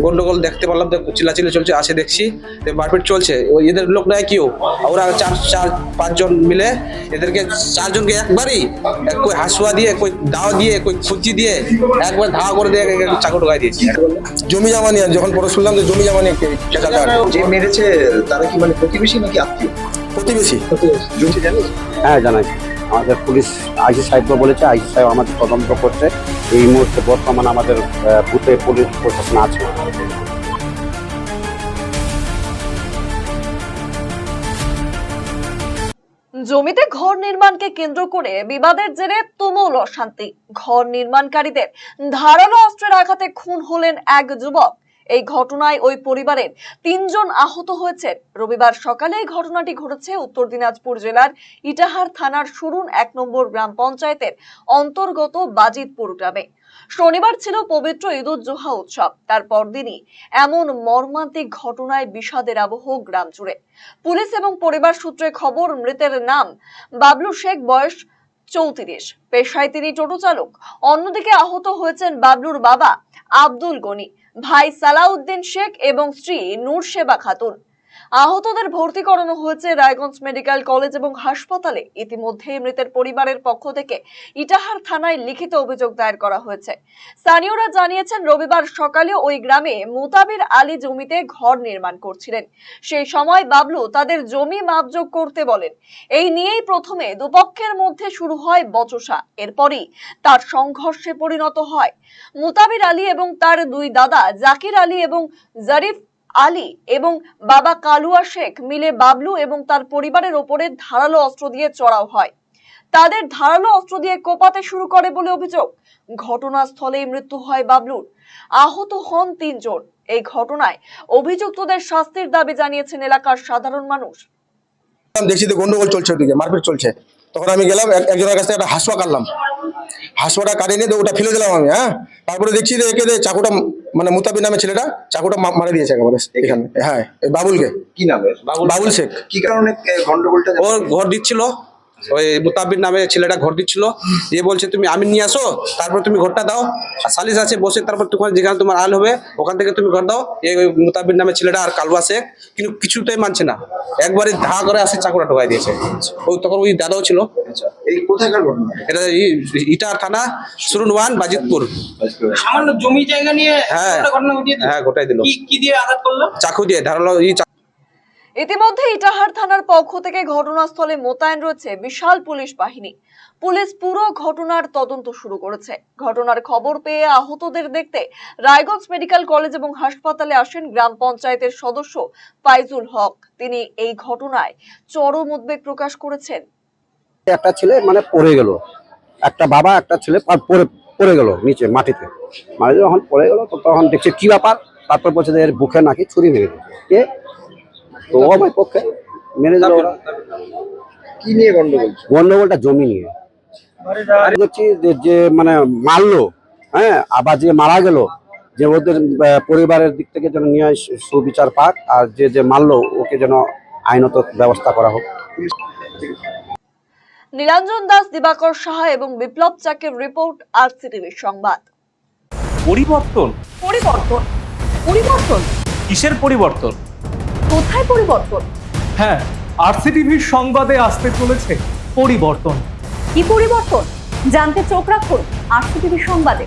গন্ডগোল দেখতে পারলাম তো চিল্লাচিল্লি চলছে আসে দেখছি তো মারপিট চলছে। ওই এদের লোক নাই কেউ। ওরা চার চার পাঁচজন মিলে এদেরকে চারজনকে একবারই এক- কই হাসুয়া দিয়ে কই দাও দিয়ে কই খুঁজি দিয়ে একবার ধাওয়া করে দিয়ে চাকু ঢোকাই দিয়েছি। জমি জমা নিয়ে যখন পরে শুনলাম যে জমি জমা নিয়ে। যে মেরেছে তারা কি মানে প্রতিবেশী নাকি আত্মীয়? প্রতিবেশী। জমি জানিস? হ্যাঁ জানাই। আমাদের পুলিশ আইসি সাহেবও বলেছে আইসি সাহেব আমাদের তদন্ত করছে। এই মুহূর্তে বর্তমান আমাদের বুথে পুলিশ প্রশাসন আছে। জমিতে ঘর নির্মাণকে কেন্দ্র করে বিবাদের জেরে তুমুল অশান্তি। ঘর নির্মাণকারীদের ধারালো অস্ত্রের আঘাতে খুন হলেন এক যুবক। এই ঘটনায় ওই পরিবারের তিনজন আহত হয়েছে রবিবার সকালে এই ঘটনাটি ঘটেছে উত্তর দিনাজপুর জেলার ইটাহার থানার সুরুন এক নম্বর গ্রাম পঞ্চায়েতের অন্তর্গত বাজিতপুর গ্রামে। শনিবার ছিল পবিত্র ঈদুজ্জোহা উৎসব। তার পরদিনই এমন মর্মান্তিক ঘটনায় বিষাদের আবহ গ্রাম জুড়ে। পুলিশ এবং পরিবার সূত্রে খবর, মৃতের নাম বাবলু শেখ, বয়স চৌত্রিশ। পেশায় তিনি টোটো চালক। অন্যদিকে আহত হয়েছেন বাবলুর বাবা আব্দুল গনি। ভাই সালাউদ্দিন শেখ এবং স্ত্রী নূর সেবা খাতুন। আহতদের ভর্তি করানো হয়েছে রায়গঞ্জ মেডিকেল কলেজ এবং হাসপাতালে। ইতিমধ্যে মৃতের পরিবারের পক্ষ থেকে ইটাহার থানায় লিখিত অভিযোগ দায়ের করা হয়েছে। স্থানীয়রা জানিয়েছেন, রবিবার সকালে ওই গ্রামে মুতাবির আলী জমিতে ঘর নির্মাণ করছিলেন। সেই সময় বাবলু তাদের জমি মাপযোগ করতে বলেন। এই নিয়েই প্রথমে দুপক্ষের মধ্যে শুরু হয় বচসা। এরপরই তার সংঘর্ষে পরিণত হয়। মুতাবির আলী এবং তার দুই দাদা জাকির আলী এবং জারিফ আলী এবং বাবা কালুয়া শেখ মিলে বাবলু এবং তার পরিবারের ওপরে ধারালো অস্ত্র দিয়ে চড়াও হয়। তাদের ধারালো অস্ত্র দিয়ে কোপাতে শুরু করে বলে অভিযোগ। ঘটনাস্থলেই মৃত্যু হয় বাবলুর। আহত হন তিনজন। এই ঘটনায় অভিযুক্তদের শাস্তির দাবি জানিয়েছেন এলাকার সাধারণ মানুষ। দেখছি যে গন্ডগোল চলছে ওদিকে, মারপিট চলছে। তখন আমি গেলাম, এক- একজনের কাছ একটা হাসুয়া কাটলাম। হাসুয়াটা কাটিয়ে নিয়ে তো ওটা ফেলে দিলাম আমি হ্যাঁ? তারপরে দেখছি যে একে চাকুটা মানে মুতাবির নামে ছেলেটা চাকুটা মারা দিয়েছে একেবারে এখানে। হ্যাঁ বাবুলকে। কি নামে বাবুল শেখ। কি কারণে গন্ডগোলটা ওর ঘর দিচ্ছিল ওই মুতাবির নামে ছেলেটা ঘর দিচ্ছিল। দিয়ে বলছে তুমি আমি নিয়ে আসো তারপর তুমি ঘরটা দাও। সালিশ আছে বসে তারপর তোমার যেখানে তোমার আল হবে ওখান থেকে তুমি ঘর দাও। এই নামে ছেলেটা আর শেখ কিন্তু কিছুতেই মানছে না। একবারে ধা করে আসে চাকুটা ঢোকাই দিয়েছে। ওই তখন ওই দাদাও ছিল। এই কোথাকার ঘটনা? এটা ইটার থানা বাজিতপুর। সামান্য জমি জায়গা নিয়ে হ্যাঁ। ঘটনা ঘটিয়ে হ্যাঁ গোটাই দিল। কি কি দিয়ে আঘাত করল? চাকু দিয়ে ধারালো ইতিমধ্যে ইটাহার থানার পক্ষ থেকে ঘটনাস্থলে মোতায়েন রয়েছে বিশাল পুলিশ বাহিনী। পুলিশ পুরো ঘটনার তদন্ত শুরু করেছে। ঘটনার খবর পেয়ে আহতদের দেখতে রায়গঞ্জ মেডিকেল কলেজ এবং হাসপাতালে আসেন গ্রাম পঞ্চায়েতের সদস্য ফাইজুল হক। তিনি এই ঘটনায় চরম উদ্বেগ প্রকাশ করেছেন। একটা ছেলে মানে পড়ে গেল। একটা বাবা, একটা ছেলে পড়ে গেল নিচে মাটিতে। মাটিতে যখন পড়ে গেল তখন দেখছে কি ব্যাপার? তারপর বলছে যে এর বুকে নাকি ছুরি মেরে তো পক্ষে দিল ওরা। কি নিয়ে গন্ডগোল? গন্ডগোলটা জমি নিয়ে। দেখছি যে মানে মারলো হ্যাঁ আবার যে মারা গেল যে ওদের পরিবারের দিক থেকে যেন নিয়ে সুবিচার পাক আর যে যে মারলো ওকে যেন আইনত ব্যবস্থা করা হোক। নীলাঞ্জন দাস দিবাকর সাহা এবং বিপ্লব চাকের রিপোর্ট আর সিটিভির সংবাদ। পরিবর্তন। পরিবর্তন। পরিবর্তন। কিসের পরিবর্তন? কোথায় পরিবর্তন? হ্যাঁ আরসিটিভির সংবাদে আসতে চলেছে পরিবর্তন। কি পরিবর্তন? জানতে চোখ রাখুন আরসিটিভি সংবাদে।